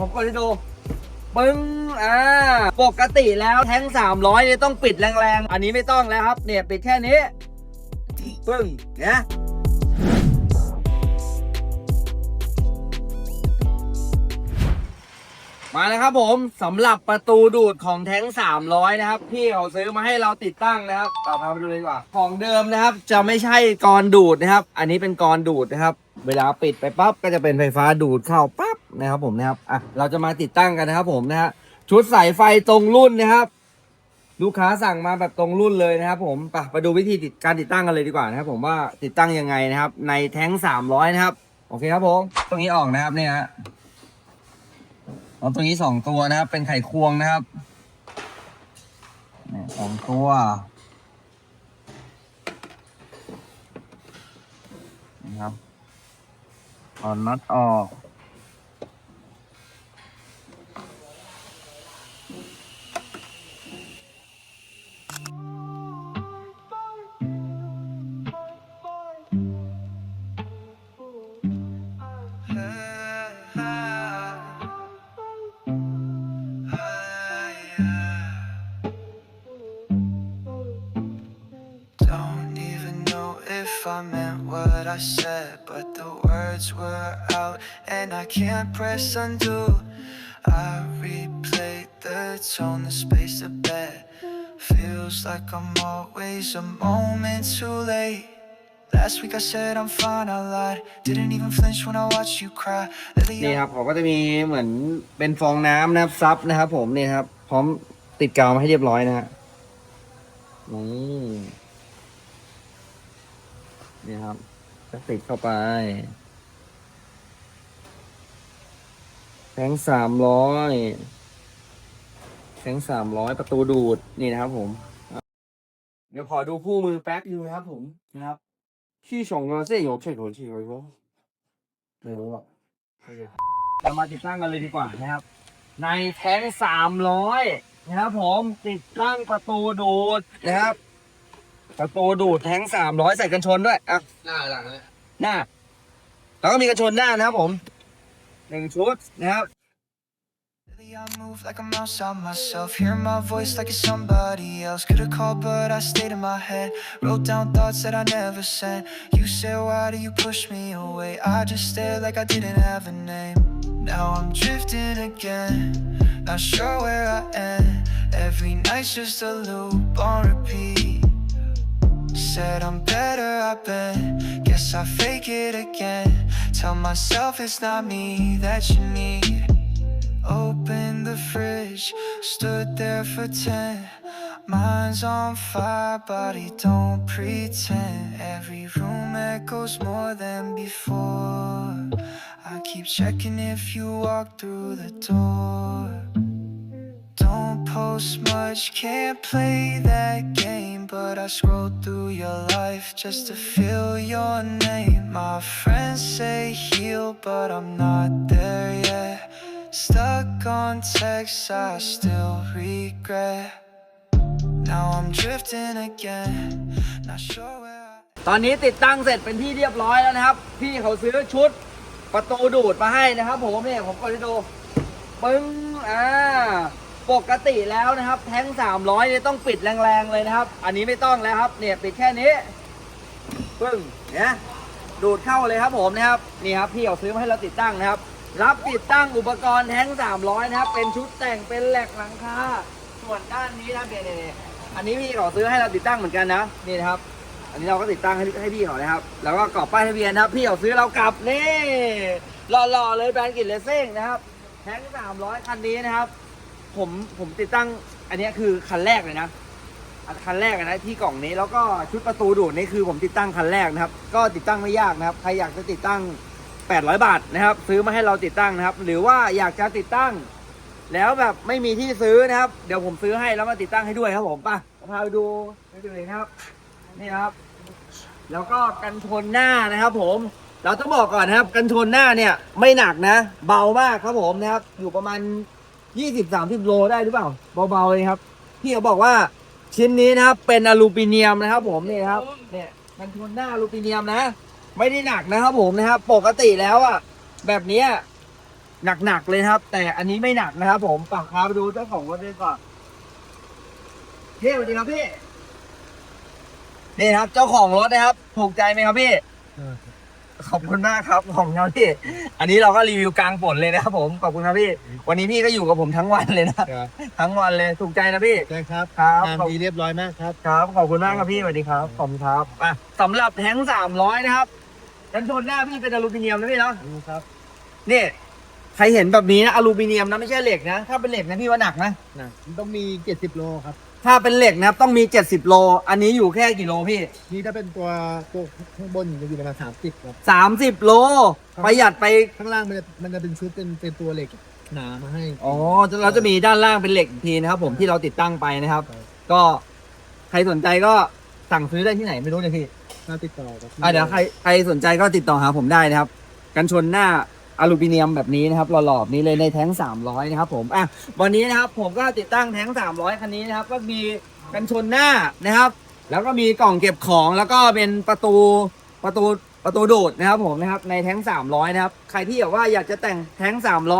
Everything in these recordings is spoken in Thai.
ผมกดให้ดูปึ้งอ่า ปกติแล้วแท้ง 300เนี่ยต้องปิดแรงๆ อันนี้ไม่ต้องแล้วครับ เนี่ยปิดแค่นี้ ปึ้งเนี่ยมาแล้วครับผมสำหรับประตูดูดของแท้ง 300 นะครับ พี่เขาซื้อมาให้เราติดตั้งนะครับต่อพาไปดูเลยดีกว่า ของเดิมนะครับ จะไม่ใช่กรดูดนะครับ อันนี้เป็นกรดูดนะครับ เวลาปิดไปปั๊บก็จะเป็นไฟฟ้าดูดเข้าปั๊บ นะครับผมนะครับอะเราจะมาติดตั้งกันนะครับผมนะฮะชุดสายไฟตรงรุ่นนะครับ ลูกค้าสั่งมาแบบตรงรุ่นเลยนะครับ ผมไปไปดูวิธีติดการติดตั้งกันเลยดีกว่านะครับผมว่าติดตั้งยังไงนะครับ ในแท้ง300นะครับ โอเคครับผมตรงนี้ออกนะครับเนี่ยฮะเอาตรงนี้สองตัวนะครับ เป็นไขควงนะครับสองตัวนะครับถอนน็อตออก if I meant what I said, but the words were out and I can't press undo. I replay the tone, the space of bed. Feels like I'm always a moment too late. Last week I said I'm fine, I lied. Didn't even flinch when I watched you cry. Lately นี่ I ครับผมก็จะมีเหมือนเป็นฟองน้ำนะครับซับนะครับผมนี่ครับ พร้อมติดกาวมาให้เรียบร้อยนะฮะอืม นี่ครับจะติดเข้าไป แทงสามร้อยแทงสามร้อยประตูดูดนี่นะครับผม เดี๋ยวขอดูผู้มือแป๊บดูนะครับผมนะครับที่สองเราเสียยกเฉยๆชี่ไว้ก็ไม่รู้หรอกเรามาติดตั้งกันเลยดีกว่านะครับ ในแท้งสามร้อยนะครับผมติดตั้งประตูดูดนะครับ ประตูดูดแท้งสามร้อยใส่กันชนด้วยอะหน้าหลังเลยหน้า แล้วก็มีกันชนหน้านะครับผมหนึ่งชุดนะครับ Lately I move like I'm outside myself. Hear my voice like it's somebody else. Could've called, but I stayed in my head. Wrote down thoughts that I never sent. You said, Why do you push me away? I just stared like I didn't have a name. Now I'm drifting again. Not sure where I end. Every night's just a loop on repeat. Said I'm better, I've been. Guess I fake it again. Tell myself it's not me that you need. Opened the fridge, stood there for ten. Mind's on fire, body don't pretend. Every room echoes more than before. I keep checking if you walk through the door. Post much, can't play that game. But I scroll through your life just to feel your name. My friends say heal, but I'm not there yet. Stuck on text, I still regret. Now I'm drifting again, not sure where ตอนนี้ติดตั้งเสร็จเป็นที่เรียบร้อยแล้วนะครับ พี่เขาซื้อชุดประตูดูดมาให้นะครับ ผมเนี่ยผมกดให้ดูปึ้งอ่า ปกติแล้วนะครับ แท้ง 300เนี่ยต้องปิดแรงๆเลยนะครับ อันนี้ไม่ต้องแล้วครับ เนี่ยปิดแค่นี้ ปึ้ง เนี่ยดูดเข้าเลยครับผมนะครับ นี่ครับพี่เขาซื้อมาให้เราติดตั้งนะครับ รับติดตั้งอุปกรณ์แท้ง 300 นะครับ เป็นชุดแต่ง เป็นแหลกหลังคา ส่วนด้านนี้นะครับเนี่ยเนี่ยเนยอันนี้พี่เขาซื้อให้เราติดตั้งเหมือนกันนะ นี่นะครับ อันนี้เราก็ติดตั้งให้ให้พี่เขานะครับ แล้วก็กรอบป้ายทะเบียนนะครับ พี่เขาซื้อเรากลับนี่หล่อๆเลยแบรนด์กินเลสซิ่งนะครับ แท้งสามร้อยคันนี้นะครับ ผมผมติดตั้งอันนี้คือคันแรกเลยนะคันแรกนะที่กล่องนี้แล้วก็ชุดประตูดูดนี่คือผมติดตั้งคันแรกนะครับ ก็ติดตั้งไม่ยากนะครับ ใครอยากจะติดตั้ง 800 บาทนะครับ ซื้อมาให้เราติดตั้งนะครับ หรือว่าอยากจะติดตั้ง แล้วแบบไม่มีที่ซื้อนะครับ เดี๋ยวผมซื้อให้แล้วมาติดตั้งให้ด้วยครับผมป่ะพาไปดูให้ดูเลยครับ นี่ครับ แล้วก็กันชนหน้านะครับ ผมเราต้องบอกก่อนนะครับ กันชนหน้าเนี่ยไม่หนักนะ เบามากครับผมนะครับ อยู่ประมาณ 20-30โลได้หรือเปล่า เบาๆเลยครับ พี่เขาบอกว่าชิ้นนี้นะครับเป็นอลูมิเนียมนะครับ ผมนี่ครับเนี่ยกันชนหน้าอลูมิเนียมนะ ไม่ได้หนักนะครับ ผมนะครับ ปกติแล้วอะแบบนี้หนักๆเลยครับ แต่อันนี้ไม่หนักนะครับ ผมปากคาไปดูเจ้าของรถด้วยก่อนพี่สวัสดีครับพี่นี่ครับ เจ้าของรถนะครับ ถูกใจไหมครับพี่ ขอบคุณมากครับของครับพี่ อันนี้เราก็รีวิวกลางฝนเลยนะครับผมขอบคุณครับพี่ วันนี้พี่ก็อยู่กับผมทั้งวันเลยนะครับทั้งวันเลยถูกใจนะพี่ใช่ครับครับงานขอบดีเรียบร้อยมากครับครับขอบคุณมากครับพี่สวัสดีครับขอบคุณครับอะสำหรับแท้งสามร้อยนะครับกันชนหน้าพี่เป็นอลูมิเนียมนะพี่เนาะครับนี่ใครเห็นแบบนี้นะอลูมิเนียมนะไม่ใช่เหล็กนะ ถ้าเป็นเหล็กนะพี่ว่าหนักนะนะมันต้องมี70โลครับ ถ้าเป็นเหล็กนะครับต้องมี 70 โล อันนี้อยู่แค่กี่โลพี่ นี่ถ้าเป็นตัวตัวข้างบนจะอยู่ประมาณ30ครับ 30 โล ประหยัดไป ข้างล่างมันจะมันจะเป็นชุดเป็นเป็นตัวเหล็กหนามาให้ อ๋อเราจะมีด้านล่างเป็นเหล็กอีกทีนะครับ ผมที่เราติดตั้งไปนะครับ ครับ ก็ใครสนใจก็สั่งซื้อได้ที่ไหนไม่รู้เลยพี่น่าติดต่อครับ อะเดี๋ยวใครใครสนใจก็ติดต่อหาผมได้นะครับ กันชนหน้า อลูมิเนียมแบบนี้นะครับหล่อๆนี้เลยในแท้ง 300 นะครับผมอะวันนี้นะครับผมก็ติดตั้งแท้ง 300 คันนี้นะครับก็มีกันชนหน้านะครับ แล้วก็มีกล่องเก็บของแล้วก็เป็นประตูประตูประตูดูดนะครับผมนะครับในแท้ง 300 นะครับใครที่แบบว่าอยากจะแต่งแท้ง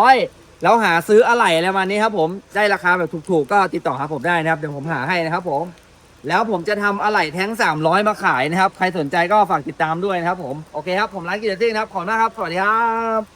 300 แล้วหาซื้ออะไหล่อะไรมานี้ครับผมได้ราคาแบบถูกๆ ก็ติดต่อหาผมได้นะครับเดี๋ยวผมหาให้นะครับผมแล้วผมจะทำอะไหล่แท้ง 300 มาขายนะครับ ใครสนใจก็ฝากติดตามด้วยนะครับผม โอเคครับ ผมร้านกิจติ้งนะครับ ขอบคุณมากครับ สวัสดีครับ